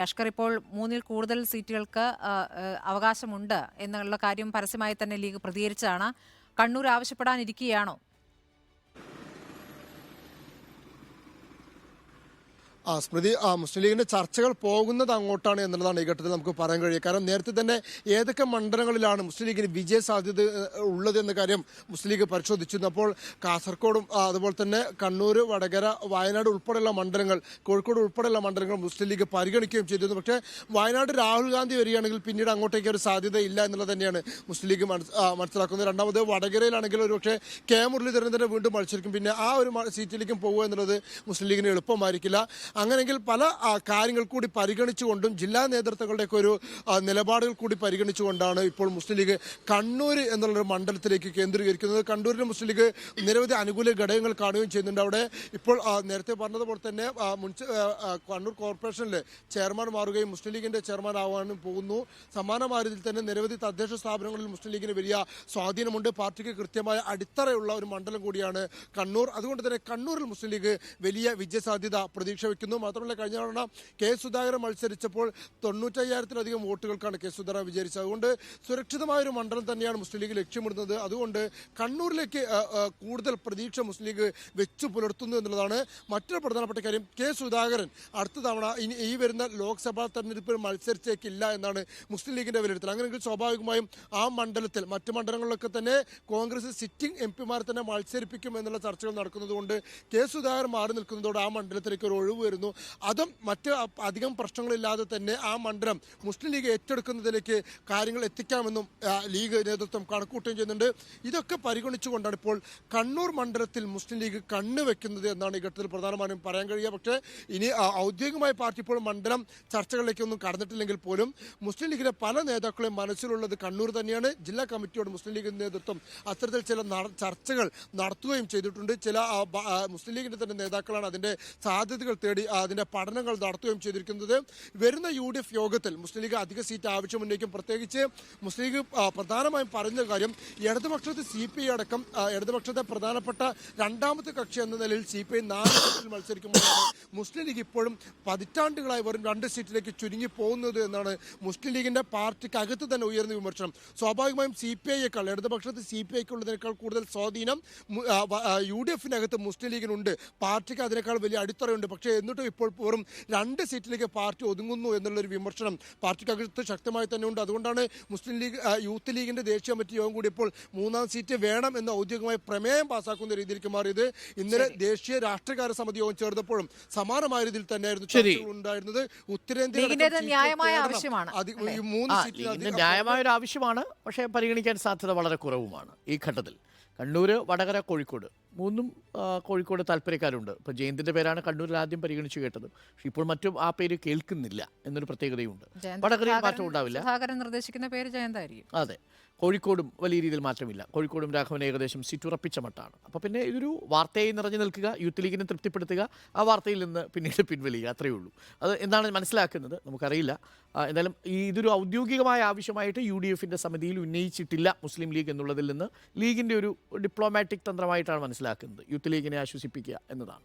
ലഷ്കർ ഇപ്പോൾ മൂന്നിൽ കൂടുതൽ സീറ്റുകൾക്ക് അവകാശമുണ്ട് എന്നുള്ള കാര്യം പരസ്യമായി തന്നെ ലീഗ് പ്രതികരിച്ചതാണ്. കണ്ണൂർ ആവശ്യപ്പെടാനിരിക്കുകയാണോ? ആ സ്മൃതി ആ മുസ്ലിം ലീഗിന്റെ ചർച്ചകൾ പോകുന്നത് അങ്ങോട്ടാണ് എന്നുള്ളതാണ് ഈ ഘട്ടത്തിൽ നമുക്ക് പറയാൻ കഴിയുക. കാരണം നേരത്തെ തന്നെ ഏതൊക്കെ മണ്ഡലങ്ങളിലാണ് മുസ്ലിം ലീഗിന് വിജയ സാധ്യത ഉള്ളത് എന്ന കാര്യം മുസ്ലിം ലീഗ് പരിശോധിച്ചിരുന്നു അപ്പോൾ കാസർഗോഡും അതുപോലെ തന്നെ കണ്ണൂർ വടകര വയനാട് ഉൾപ്പെടെയുള്ള മണ്ഡലങ്ങൾ കോഴിക്കോട് ഉൾപ്പെടെയുള്ള മണ്ഡലങ്ങൾ മുസ്ലിം ലീഗ് പരിഗണിക്കുകയും ചെയ്തിരുന്നു. പക്ഷേ വയനാട് രാഹുൽ ഗാന്ധി വരികയാണെങ്കിൽ പിന്നീട് അങ്ങോട്ടേക്ക് ഒരു സാധ്യത ഇല്ല എന്നുള്ളത് തന്നെയാണ് മുസ്ലിം ലീഗ് മനസ്സിലാക്കുന്നത്. രണ്ടാമത് വടകരയിലാണെങ്കിൽ ഒരു പക്ഷേ കെ മുരളീധരൻ തന്നെ വീണ്ടും മത്സരിക്കും. പിന്നെ ആ ഒരു സീറ്റിലേക്കും പോകുക എന്നുള്ളത് മുസ്ലിം ലീഗിന് എളുപ്പമായിരിക്കില്ല. അങ്ങനെയെങ്കിൽ പല കാര്യങ്ങൾ കൂടി പരിഗണിച്ചുകൊണ്ടും ജില്ലാ നേതൃത്വങ്ങളുടെയൊക്കെ ഒരു നിലപാടുകൾ കൂടി പരിഗണിച്ചുകൊണ്ടാണ് ഇപ്പോൾ മുസ്ലിം ലീഗ് കണ്ണൂർ എന്നുള്ളൊരു മണ്ഡലത്തിലേക്ക് കേന്ദ്രീകരിക്കുന്നത്. കണ്ണൂരിലെ മുസ്ലിം ലീഗ് നിരവധി അനുകൂല ഘടകങ്ങൾ കാണുകയും ചെയ്യുന്നുണ്ട്. അവിടെ ഇപ്പോൾ നേരത്തെ പറഞ്ഞതുപോലെ തന്നെ കണ്ണൂർ കോർപ്പറേഷനിലെ ചെയർമാൻ മാറുകയും മുസ്ലിം ലീഗിന്റെ ചെയർമാൻ ആവാനും പോകുന്നു. സമാനമായ രീതിയിൽ തന്നെ നിരവധി തദ്ദേശ സ്ഥാപനങ്ങളിൽ മുസ്ലിം ലീഗിന് വലിയ സ്വാധീനമുണ്ട്. പാർട്ടിക്ക് കൃത്യമായ അടിത്തറയുള്ള ഒരു മണ്ഡലം കൂടിയാണ് കണ്ണൂർ. അതുകൊണ്ട് തന്നെ കണ്ണൂരിൽ മുസ്ലിം ലീഗ് വലിയ വിജയസാധ്യത പ്രതീക്ഷ വയ്ക്കുന്നു മാത്രമല്ല കഴിഞ്ഞ തവണ കെ സുധാകരൻ മത്സരിച്ചപ്പോൾ തൊണ്ണൂറ്റയ്യായിരത്തിലധികം വോട്ടുകൾക്കാണ് കെ സുധാകരൻ വിജയിച്ചത്. അതുകൊണ്ട് സുരക്ഷിതമായ ഒരു മണ്ഡലം തന്നെയാണ് മുസ്ലിം ലീഗ് ലക്ഷ്യമിടുന്നത്. അതുകൊണ്ട് കണ്ണൂരിലേക്ക് കൂടുതൽ പ്രതീക്ഷ മുസ്ലിം ലീഗ് വെച്ചു പുലർത്തുന്നു എന്നുള്ളതാണ് മറ്റൊരു പ്രധാനപ്പെട്ട കാര്യം. കെ സുധാകരൻ അടുത്ത തവണ ഇനി ഈ വരുന്ന ലോക്സഭാ തെരഞ്ഞെടുപ്പിൽ മത്സരിച്ചേക്കില്ല എന്നാണ് മുസ്ലിം ലീഗിന്റെ വിലയിരുത്തൽ. അങ്ങനെയെങ്കിൽ സ്വാഭാവികമായും ആ മണ്ഡലത്തിൽ മറ്റു മണ്ഡലങ്ങളിലൊക്കെ തന്നെ കോൺഗ്രസ് സിറ്റിംഗ് എം പിമാരെ തന്നെ മത്സരിപ്പിക്കും എന്നുള്ള ചർച്ചകൾ നടക്കുന്നതുകൊണ്ട് കെ സുധാകരൻ മാറി നിൽക്കുന്നതോടെ ആ മണ്ഡലത്തിലേക്ക് ഒരു ഒഴിവ് വരുന്നു. അതും മറ്റ് അധികം പ്രശ്നങ്ങളില്ലാതെ തന്നെ ആ മണ്ഡലം മുസ്ലിം ലീഗ് ഏറ്റെടുക്കുന്നതിലേക്ക് കാര്യങ്ങൾ എത്തിക്കാമെന്നും ലീഗ് നേതൃത്വം കണക്കൂട്ടുകയും ചെയ്യുന്നുണ്ട്. ഇതൊക്കെ പരിഗണിച്ചുകൊണ്ടാണ് ഇപ്പോൾ കണ്ണൂർ മണ്ഡലത്തിൽ മുസ്ലിം ലീഗ് കണ്ണു വെക്കുന്നത് എന്നാണ് ഈ ഘട്ടത്തിൽ പ്രധാനമായും പറയാൻ കഴിയുക. പക്ഷേ ഇനി ഔദ്യോഗികമായ പാർട്ടി ഇപ്പോൾ മണ്ഡലം ചർച്ചകളിലേക്കൊന്നും കടന്നിട്ടില്ലെങ്കിൽ പോലും മുസ്ലിം ലീഗിലെ പല നേതാക്കളെയും മനസ്സിലുള്ളത് കണ്ണൂർ തന്നെയാണ്. ജില്ലാ കമ്മിറ്റിയോട് മുസ്ലിം ലീഗ് നേതൃത്വം അത്തരത്തിൽ ചില ചർച്ചകൾ നടത്തുകയും ചെയ്തിട്ടുണ്ട്. ചില മുസ്ലിം ലീഗിന്റെ തന്നെ നേതാക്കളാണ് അതിന്റെ സാധ്യതകൾ തേടി ആ, അതിന്റെ പഠനങ്ങൾ നടത്തുകയും ചെയ്തിരിക്കുന്നത്. വരുന്ന യു ഡി എഫ് യോഗത്തിൽ മുസ്ലിം ലീഗ് അധിക സീറ്റ് ആവശ്യമുന്നയിക്കും പ്രത്യേകിച്ച് മുസ്ലിം ലീഗ് പ്രധാനമായും പറഞ്ഞ കാര്യം ഇടതുപക്ഷത്തെ സി പി ഐ അടക്കം ഇടതുപക്ഷത്തെ പ്രധാനപ്പെട്ട രണ്ടാമത്തെ കക്ഷി എന്ന നിലയിൽ സി പി ഐ നാല് സീറ്റിൽ മത്സരിക്കുമ്പോഴാണ് മുസ്ലിം ലീഗ് ഇപ്പോഴും പതിറ്റാണ്ടുകളായി വെറും രണ്ട് സീറ്റിലേക്ക് ചുരുങ്ങി പോകുന്നത് എന്നാണ് മുസ്ലിം ലീഗിന്റെ പാർട്ടിക്ക് അകത്ത് തന്നെ ഉയർന്ന വിമർശനം. സ്വാഭാവികമായും സി പി ഐയേക്കാൾ ഇടതുപക്ഷത്ത് സി പി ഐക്ക് ഉള്ളതിനേക്കാൾ കൂടുതൽ സ്വാധീനം യു ഡി എഫിനകത്ത് മുസ്ലിം ലീഗിനുണ്ട്. പാർട്ടിക്ക് അതിനേക്കാൾ വലിയ അടിത്തറയുണ്ട്. പക്ഷേ എന്നിട്ടും ഇപ്പോൾ വെറും രണ്ട് സീറ്റിലേക്ക് പാർട്ടി ഒതുങ്ങുന്നു എന്നുള്ളൊരു വിമർശനം പാർട്ടിക്കകത്ത് ശക്തമായി തന്നെ ഉണ്ട് അതുകൊണ്ടാണ് മുസ്ലിം ലീഗ് യൂത്ത് ലീഗിന്റെ ദേശീയ കമ്മിറ്റി യോഗം കൂടി ഇപ്പോൾ മൂന്നാം സീറ്റ് വേണം എന്ന ഔദ്യോഗികമായി പ്രമേയം പാസ്സാക്കുന്ന രീതിയിലേക്ക് മാറിയത്. ഇന്നലെ ദേശീയ രാഷ്ട്രീയകാര്യ സമിതി യോഗം ചേർന്നപ്പോഴും സമാനമായ രീതിയിൽ തന്നെയായിരുന്നു ചർച്ചകൾ ഉണ്ടായിരുന്നത്. ഉത്തരേന്ത്യ ന്യായമായ ആവശ്യമാണ്, ഈ മൂന്ന് സീറ്റിൽ ന്യായമായ ഒരു ആവശ്യമാണ് പക്ഷേ പരിഗണിക്കാൻ സാധ്യത വളരെ കുറവുമാണ് ഈ ഘട്ടത്തിൽ. കണ്ണൂർ വടകര കോഴിക്കോട്. മൂന്നും കോഴിക്കോട് താല്പര്യക്കാരുണ്ട്. ഇപ്പോൾ ജയന്തിന്റെ പേരാണ് കണ്ണൂരിൽ ആദ്യം പരിഗണിച്ച് കേട്ടത്. പക്ഷേ ഇപ്പോൾ മറ്റും ആ പേര് കേൾക്കുന്നില്ല എന്നൊരു പ്രത്യേകതയുണ്ട്. വടകരയിൽ മാറ്റം ഉണ്ടാവില്ല നിർദ്ദേശിക്കുന്ന പേര് ജയന്തായിരിക്കും. അതെ. കോഴിക്കോടും വലിയ രീതിയിൽ മാറ്റമില്ല. കോഴിക്കോടും രാഘവൻ ഏകദേശം സീറ്റ് ഉറപ്പിച്ച മട്ടാണ്. അപ്പോൾ പിന്നെ ഇതൊരു വാർത്തയായി നിറഞ്ഞു നിൽക്കുക യൂത്ത് ലീഗിനെ തൃപ്തിപ്പെടുത്തുക ആ വാർത്തയിൽ നിന്ന് പിന്നീട് പിൻവലിയുക അത്രയേ ഉള്ളൂ. അത് എന്താണ് മനസ്സിലാക്കുന്നത് നമുക്കറിയില്ല. എന്തായാലും ഈ ഇതൊരു ഔദ്യോഗികമായ ആവശ്യമായിട്ട് യു ഡി എഫിന്റെ സമിതിയിൽ ഉന്നയിച്ചിട്ടില്ല മുസ്ലിം ലീഗ് എന്നുള്ളതിൽ നിന്ന് ലീഗിന്റെ ഒരു ഡിപ്ലോമാറ്റിക് തന്ത്രമായിട്ടാണ് മനസ്സിലാക്കുന്നത്. യൂത്ത് ലീഗിനെ ആശ്വസിപ്പിക്കുക എന്നതാണ്.